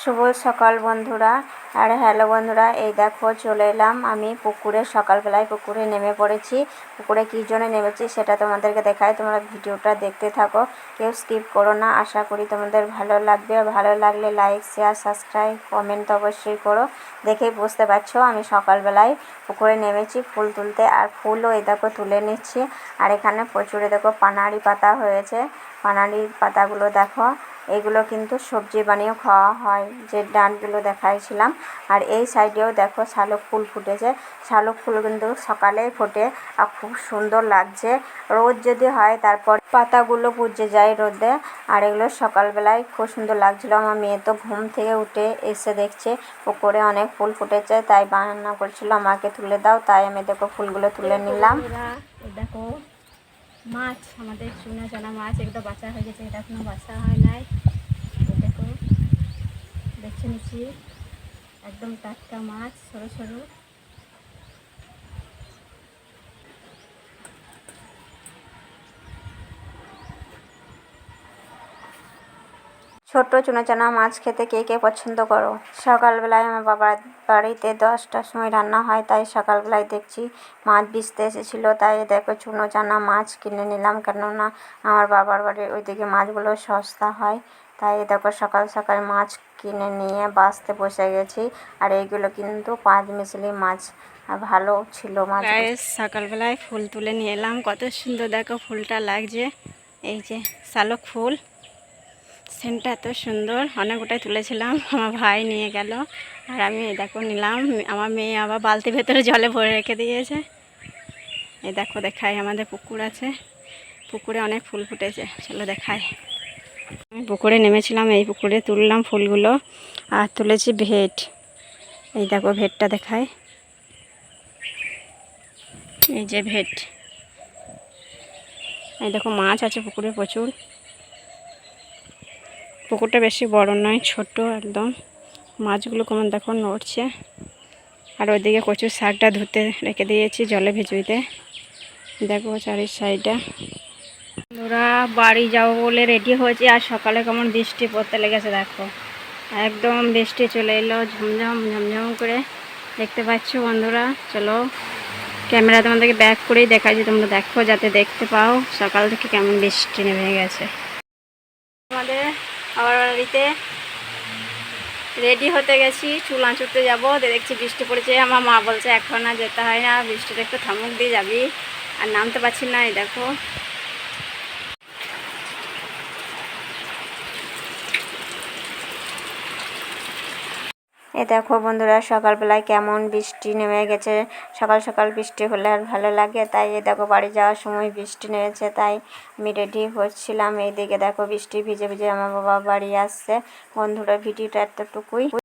শুভ সকাল বন্ধুরা, আর হ্যালো বন্ধুরা, এই দেখো চলে এলাম আমি পুকুরে, সকালবেলায় পুকুরে নেমে পড়েছি। পুকুরে কী জন্য নেমেছি সেটা তোমাদেরকে দেখাই, তোমরা ভিডিওটা দেখতে থাকো, কেউ স্কিপ করো না, আশা করি তোমাদের ভালো লাগবে। ভালো লাগলে লাইক, শেয়ার, সাবস্ক্রাইব, কমেন্ট অবশ্যই করো দেখেই বুঝতে পারছ আমি সকালবেলায় পুকুরে নেমেছি ফুল তুলতে, আর ফুলও এই দেখো তুলে নিচ্ছি। আর এখানে প্রচুর দেখো পানাড়ি পাতা হয়েছে পানাড়ি পাতাগুলো দেখো এগুলো কিন্তু সবজি বানিয়েও খাওয়া হয়, যে ডাঁটগুলো দেখাইছিলাম। আর এই সাইডেও দেখো শালুক ফুল ফুটেছে। শালুক ফুল কিন্তু সকালেই ফোটে আর খুব সুন্দর লাগছে। রোদ যদি হয় তারপর পাতাগুলো পুজে যায় রোদে। আর এগুলো সকালবেলায় খুব সুন্দর লাগছিল। আমার মেয়ে তো ঘুম থেকে উঠে এসে দেখছে, পুকুরে অনেক ফুল ফুটেছে, তাই বাহানা করছিল, আমাকে তুলে দাও। তাই আমি দেখো ফুলগুলো তুলে নিলাম। দেখো মাছ, আমাদের চুনা চানা মাছ, এগুলো বাঁচা হয়ে গেছে, এটা এখনও বাঁচা হয় নাই। দেখো দেখছে নিচ্ছি। একদম টাটকা মাছ, সরু সরু। ছোট্ট চুনাচানা মাছ খেতে কে কে পছন্দ করো? সকালবেলায় আমার বাবার বাড়িতে দশটার সময় রান্না হয়, তাই সকালবেলায় দেখছি মাছ বেচতে এসেছিল, তাই দেখো চুনো চানা মাছ কিনে নিলাম। কেননা আমার বাবার বাড়ির ওইদিকে মাছগুলো সস্তা হয়, তাই দেখো সকাল সকাল মাছ কিনে নিয়ে বাঁচতে বসে গেছি। আর এইগুলো কিন্তু পাঁচ মিশলি মাছ ভালো ছিল মাছ। সকালবেলায় ফুল তুলে নিয়ে এলাম। কত সুন্দর দেখো ফুলটা লাগছে। এই যে শালক ফুল। সেন্টটা এত সুন্দর অনেকটাই তুলেছিলাম, আমার ভাই নিয়ে গেল। আর আমি দেখো নিলাম, আমার মেয়ে আবার বালতির ভেতরে জলে ভরে রেখে দিয়েছে। এই দেখো, দেখাই, আমাদের পুকুর আছে। পুকুরে অনেক ফুল ফুটেছে, চলো দেখায় আমি পুকুরে নেমেছিলাম, এই পুকুরে তুললাম ফুলগুলো, আর তুলেছি ভেট। এই দেখো ভেটটা দেখায় এই যে ভেট। এই দেখো মাছ আছে পুকুরে প্রচুর। পুকুরটা বেশি বড় নয়, ছোট একদম। মাছগুলো কেমন দেখো নড়ছে। আর ওইদিকে কচুর শাকটা ধুতে রেখে দিয়েছি জলে ভিজুইতে। দেখো চারির সাইডটা। ওরা বাড়ি যাব বলে রেডি হয়েছে, আর সকালে কেমন বৃষ্টি পড়তে লেগেছে দেখো। একদম বৃষ্টি চলে এলো, ঝমঝম ঝমঝম করে। দেখতে পাচ্ছ বন্ধুরা? চলো, ক্যামেরা তোমাদেরকে ব্যাক করেই দেখাচ্ছি, তোমরা দেখো যাতে দেখতে পাও সকাল থেকে কেমন বৃষ্টি নেমে গেছে। বাড়িতে। রেডি হতে গেছি, চুল আঁচুরতে যাব। দেখছি বৃষ্টি পড়েছে, আমার মা বলছে, এখন আর যেতে হয় না, বৃষ্টিটা একটু থামুক, দিয়ে যাবি। আর নামতে পারছি না, এই দেখো। এ দেখো বন্ধুরা, সকালবেলায় কেমন বৃষ্টি নেমে গেছে। সকাল সকাল বৃষ্টি হলে আর ভালো লাগে। তাই এ দেখো বাড়ি যাওয়ার সময় বৃষ্টি নেমেছে, তাই আমি রেডি হচ্ছিলাম। এইদিকে দেখো বৃষ্টি ভিজে ভিজে আমার বাবা বাড়ি আসছে। বন্ধুরা, ভিডিওটা এতটুকুই।